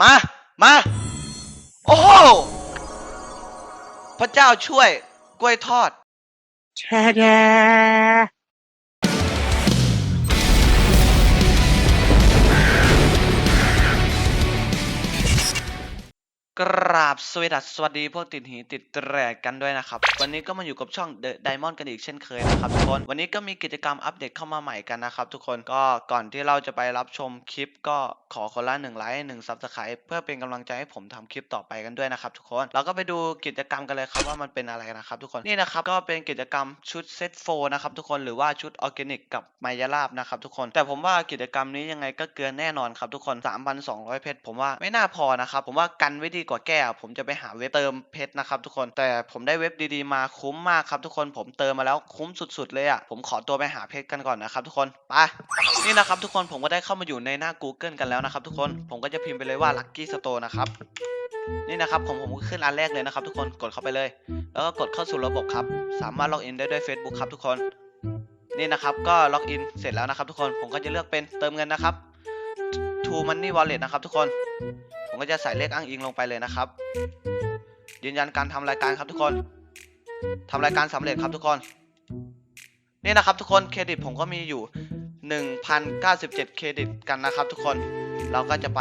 มา มา โอ้โหพระเจ้าช่วย กล้วยทอด กราบสวัสดีสวัสดีพวกติดหีติดแตรกกันด้วยนะครับ วันนี้ก็มาอยู่กับช่อง The Diamond กันอีกเช่นเคยนะครับทุกคนวันนี้ก็มีกิจกรรมอัปเดตเข้ามาใหม่กันนะครับทุกคนก็ก่อนที่เราจะไปรับชมคลิป ก็ขอคนละหนึ่งไลค์หนึ่งซับสไครป์เพื่อเป็นกำลังใจให้ผมทำคลิปต่อไปกันด้วยนะครับทุกคนเราก็ไปดูกิจกรรมกันเลยครับว่ามันเป็นอะไรนะครับทุกคนนี่นะครับก็เป็นกิจกรรมชุดเซตโฟนะครับทุกคนหรือว่าชุดออร์แกนิกกับไมยาลาบนะครับทุกคนแต่ผมว่ากิจกรรมนี้ยังไงก็เกินแน่นอนครับทุกคน 3,200 เพชรผมว่าไม่น่าพอนะครับผมว่ากันไว้ดีกว่าแก้ผมจะไปหาเว็บเติมเพชรนะครับทุกคนแต่ผมได้เว็บดีๆมาคุ้มมากครับทุกคนผมเติมมาแล้วคุ้มสุดๆเลยอะผมขอตัวไปหาเพชรกันก่อนนะครับทุกคนไปนี่นะครับทุกคนผมก็ได้เข้ามาอยู่ในหน้า Google กันแล้วนะครับทุกคนผมก็จะพิมพ์ไปเลยว่า Lucky Store นะครับนี่นะครับผมผมก็ขึ้นอันแรกเลยนะครับทุกคนกดเข้าไปเลย แล้วก็กดเข้าสู่ระบบครับ สามารถล็อกอินได้ด้วย Facebook ครับทุกคน นี่นะครับก็ล็อกอินเสร็จแล้วนะครับทุกคนผมก็จะเลือกเป็นเติมเงินนะครับ To Money Wallet นะครับทุกคน ก็จะใส่เลขอ้างอิงลงไปเลยนะครับ ยืนยันการทำรายการครับทุกคนทำรายการสำเร็จครับทุกคน นี่นะครับทุกคนเครดิตผมก็มีอยู่ 1,097 เครดิตกันนะครับ ทุกคน เราก็จะไป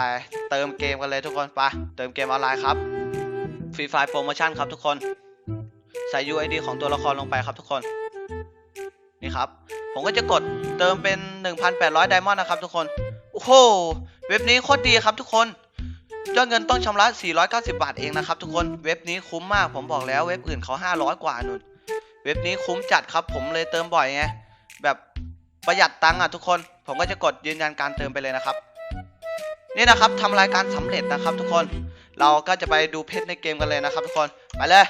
เติมเกมกันเลยทุกคนไปเติมเกมออนไลน์ครับฟรีไฟล์โปรโมชั่นครับทุกคน ใส่ UID ของตัวละครลงไปครับทุกคน นี่ครับ ผมก็จะกดเติมเป็น 1,800 ไดมอนด์นะครับทุกคน โอ้โห เว็บนี้โคตรดีครับทุกคน ยอดเงินต้องชำระ 490 บาทเองนะครับทุกคนเว็บนี้คุ้มมากผมบอกแล้วเว็บอื่นเขา 500 กว่านุ่นเว็บนี้คุ้มจัดครับผมเลยเติมบ่อยไงแบบประหยัดตังค์อะทุกคน ผมก็จะกดยืนยันการเติมไปเลยนะครับ นี่นะครับทำรายการสำเร็จนะครับ ทุกคนเราก็จะไปดูเพชรในเกมกันเลยนะครับ ทุกคนไปเลย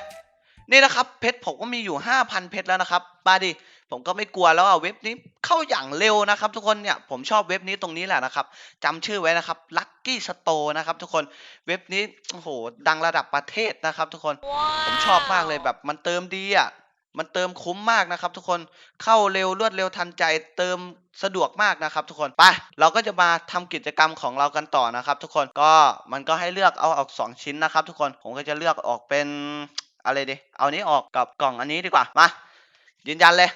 นี่นะครับเพชรผมก็มีอยู่ 5,000 เพชรแล้วนะครับมาดิ ผมก็ไม่กลัวแล้วอะเว็บนี้เข้าอย่างเร็วนะครับ ทุกคนเนี่ยผมชอบเว็บนี้ตรงนี้แหละนะครับจำชื่อไว้นะครับ Lucky Store นะครับ ทุกคนเว็บนี้โอ้โหดังระดับประเทศนะครับ ทุกคนผมชอบมากเลยแบบมันเติมดีอะมันเติมคุ้มมากนะครับ ทุกคนเข้าเร็วรวดเร็วทันใจเติมสะดวกมากนะครับ ทุกคนไปเราก็จะมาทำกิจกรรมของเรากันต่อนะครับ ทุกคนก็มันก็ให้เลือกเอาออกสองชิ้นนะครับ ทุกคนผมก็จะเลือกออกเป็นอะไรดีเอานี้ออกกับกล่องอันนี้ดีกว่ามายืนยันเลย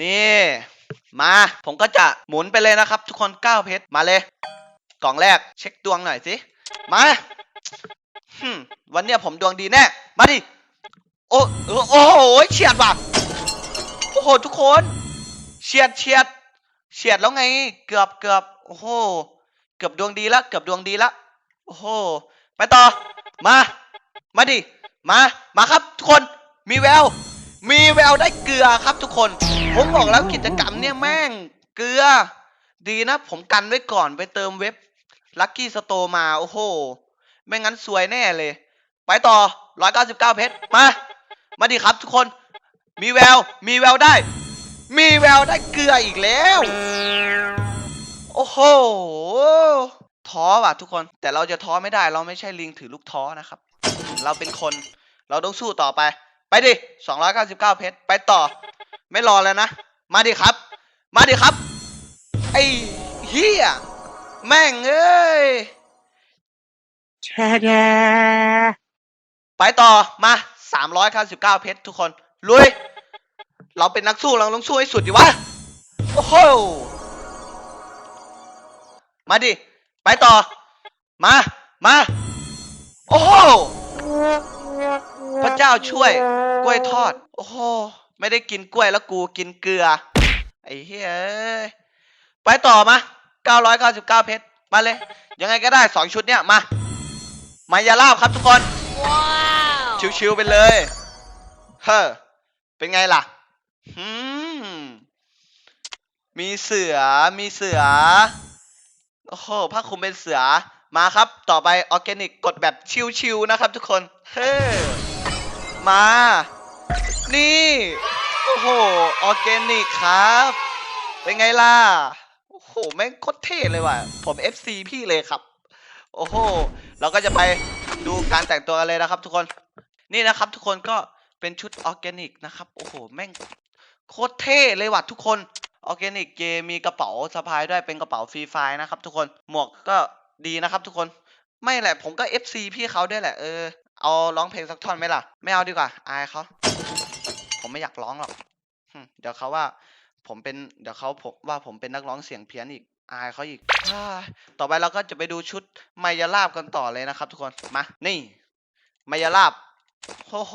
นี่ มา ผมก็จะหมุนไปเลยนะครับ ทุกคน9เพชร มาเลย กล่องแรก เช็คดวงหน่อยสิ มาวันเนี้ยผมดวงดีแน่ มาดิ โอ้โอ้โหเฉียดว่ะ โอ้โห ทุกคน เฉียดเฉียดเฉียดแล้วไง เกือบเกือบโอ้โห เกือบดวงดีละ เกือบดวงดีละ โอ้โห ไปต่อ มา มาดิ มา มาครับทุกคน มีแวว มีแววได้เกลือครับทุกคน ผมบอกแล้วกิจกรรมเนี่ยแม่งเกลือ ดีนะ ผมกันไว้ก่อนไปเติมเว็บ Lucky Store มา โอ้โห ไม่งั้นซวยแน่เลย ไปต่อ 199 เพชร มา มาดิครับทุกคน มีแวว มีแววได้ มีแววได้เกลืออีกแล้ว โอ้โห ท้อว่ะทุกคน แต่เราจะท้อไม่ได้ เราไม่ใช่ลิงถือลูกท้อนะครับ เราเป็นคน เราต้องสู้ต่อไป ไปดิ299 เพชร ไปต่อ ไม่รอแล้วนะ มาดิครับ มาดิครับ ไอ้เฮียแม่งเอ้ยไปต่อ มา399 เพชรทุกคน ลุย เราเป็นนักสู้เราต้องสู้ให้สุดดิวะ โอ้โห มาดิ ไปต่อ มา มา โอ้โหพระ เจ้าช่วย กล้วยทอด โอ้โหไม่ได้กินกล้วยแล้วกูกินเกลือ ไอ้เฮ้ยเอ้ยไปต่อมา 999 เพชร มาเลย ยังไงก็ได้ 2 ชุดเนี่ย มามายาลาบครับทุกคนชิวๆไปเลย เฮ้อเป็นไงล่ะหืมมีเสือ มีเสือ โอ้โหผ้าคลุมเป็นเสือ มาครับ ต่อไปออร์แกนิก กดแบบชิวๆนะครับทุกคน เฮ้อ มา นี่ โอ้โห ออร์แกนิกครับ เป็นไงล่ะ โอ้โห แม่งโคตรเท่เลยว่ะ ผม FC พี่เลยครับ โอ้โห เราก็จะไปดูการแต่งตัวกันเลยนะครับ ทุกคน นี่นะครับ ทุกคนก็เป็นชุดออร์แกนิกนะครับ โอ้โห แม่งโคตรเท่เลยว่ะทุกคน ออร์แกนิกเกมีกระเป๋าสะพายด้วยเป็นกระเป๋าฟรีไฟล์นะครับ ทุกคน หมวกก็ดีนะครับ ทุกคน ไม่แหละ ผมก็ FC พี่เขาด้วยแหละ เออ เอาร้องเพลงสักท่อนไหมล่ะ ไม่เอาดีกว่า อายเขาผมไม่อยากร้องหรอกเดี๋ยวเขาว่า ผมเป็นเดี๋ยวเขาผมว่าผมเป็นนักร้องเสียงเพี้ยนอีก อายเขาอีกต่อไปเราก็จะไปดูชุดไมยาลาบกันต่อเลยนะครับ ทุกคนมานี่ไมยาลาบโอ้โห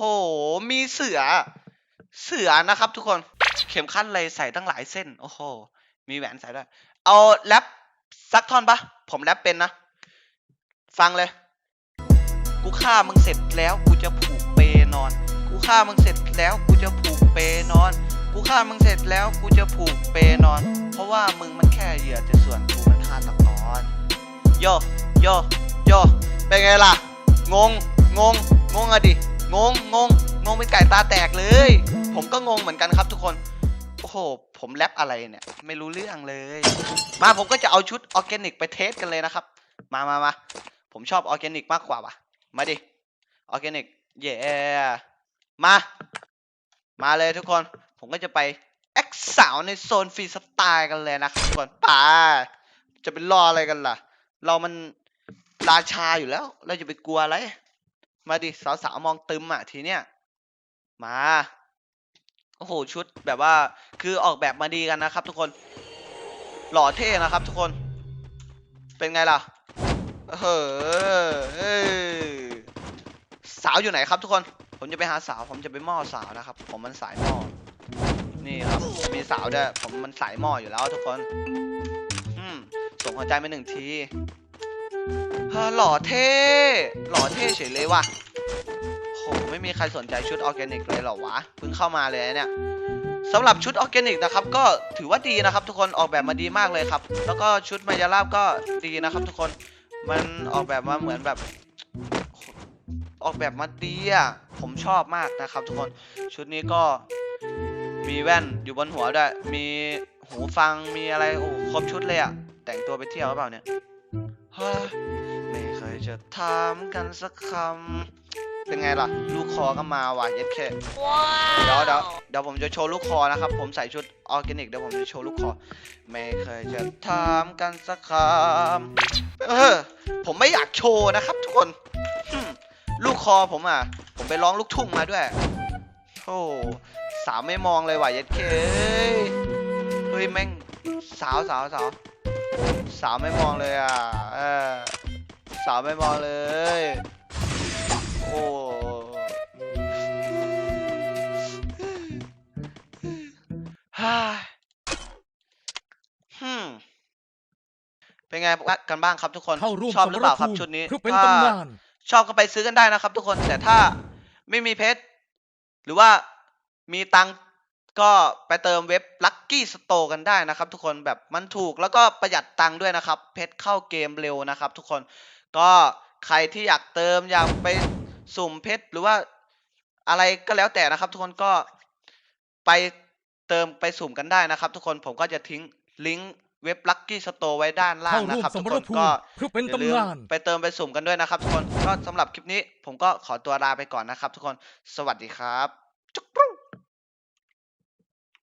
มีเสือ เสือนะครับ ทุกคนเข็มขัดเลยใส่ตั้งหลายเส้น โอ้โห มีแหวนใส่ด้วย เอาแรปสักท่อนปะผมแรปเป็นนะ ฟังเลย กูฆ่ามึงเสร็จแล้วกูจะผูกเปนอน กูฆ่ามึงเสร็จแล้วกูจะผูกเปนอน กูฆ่ามึงเสร็จแล้วกูจะผูกเปนอน เพราะว่ามึงมันแค่เหยื่อแต่ส่วนกูมันฆาตกรโยโยโยเป็นไงล่ะ งง งง งงอะดิ งง งง งงเป็นไก่ตาแตกเลย ผมก็งงเหมือนกันครับทุกคน โอ้โห ผมแรปอะไรเนี่ย ไม่รู้เรื่องเลย มาผมก็จะเอาชุดออร์แกนิกไปเทสกันเลยนะครับ มามามาผมชอบออร์แกนิกมากกว่าว่ะ มาดิออร์แกนิกเย่มา มาเลยทุกคน ผมก็จะไปแอคสาวในโซนฟรีสไตล์กันเลยนะครับทุกคนป่าจะเป็นรออะไรกันล่ะ เรามันราชาอยู่แล้ว เราจะไปกลัวอะไร มาดิสาวๆมองตึมอะทีเนี้ยมาโอ้โหชุดแบบว่าคือออกแบบมาดีกันนะครับ ทุกคน หล่อเท่นะครับ ทุกคน เป็นไงล่ะเออเอ้ยสาวอยู่ไหนครับทุกคน ผมจะไปหาสาว ผมจะไปหม้อสาวนะครับ ผมมันสายหม้อ นี่ครับ มีสาวด้วยผมมันสายหม้ออยู่แล้วทุกคน อืมส่งหัวใจไปหนึ่งทีฮ้อหล่อเท่ หล่อเท่เฉยเลยว่ะโหไม่มีใครสนใจชุดออร์แกนิกเลยเหรอวะ เพิ่งเข้ามาเลยเนี่ยสำหรับชุดออร์แกนิกนะครับก็ถือว่าดีนะครับ ทุกคนออกแบบมาดีมากเลยครับ แล้วก็ชุดมายาลาบก็ดีนะครับ ทุกคนมันออกแบบมาเหมือนแบบ ออกแบบมาดีอะผมชอบมากนะครับทุกคนชุดนี้ก็มีแว่นอยู่บนหัวด้วย มีหูฟังมีอะไรโอ้ครบชุดเลยอะ แต่งตัวไปเที่ยวหรือเปล่าเนี่ยเฮ้ยไม่เคยจะถามกันสักคำเป็นไงล่ะ ลูกคอก็มาว่ะเย็ดแค่เดี๋ยวเดี๋ยวเดี๋ยวผมจะโชว์ลูกคอนะครับ ผมใส่ชุดออร์แกนิกเดี๋ยวผมจะโชว์ลูกคอ ไม่เคยจะถามกันสักคำเออผมไม่อยากโชว์นะครับทุกคน ลูกคอผมอะ ผมไปร้องลูกทุ่งมาด้วย โอ้สาวไม่มองเลยว่ะเย็ดเคเฮ้ยแม่งสาวสาวสาวสาวไม่มองเลยอะเออสาวไม่มองเลย โอ้ฮ่าฮึมเป็นไงกันบ้างครับทุกคนเขาร่วมชอบหรือเปล่าครับชุดนี้เพื่อเป็นถ้าตำนาน ชอบก็ไปซื้อกันได้นะครับ ทุกคนแต่ถ้าไม่มีเพชรหรือว่ามีตังก็ไปเติมเว็บ Lucky Store กันได้นะครับ ทุกคนแบบมันถูกแล้วก็ประหยัดตังด้วยนะครับ เพชรเข้าเกมเร็วนะครับ ทุกคนก็ใครที่อยากเติมอยากไปสุ่มเพชรหรือว่าอะไรก็แล้วแต่นะครับ ทุกคนก็ไปเติมไปสุ่มกันได้นะครับ ทุกคนผมก็จะทิ้งลิงก์ เว็บ Lucky Store ไว้ด้านล่างเข้านะร่วมครับสทุมกรคนภูมิก็เพื่อเป็นอย่าลืมตำนานไปเติมไปสุ่มกันด้วยนะครับทุกคนก็สำหรับคลิปนี้ผมก็ขอตัวลาไปก่อนนะครับ ทุกคนสวัสดีครับจุ๊กรู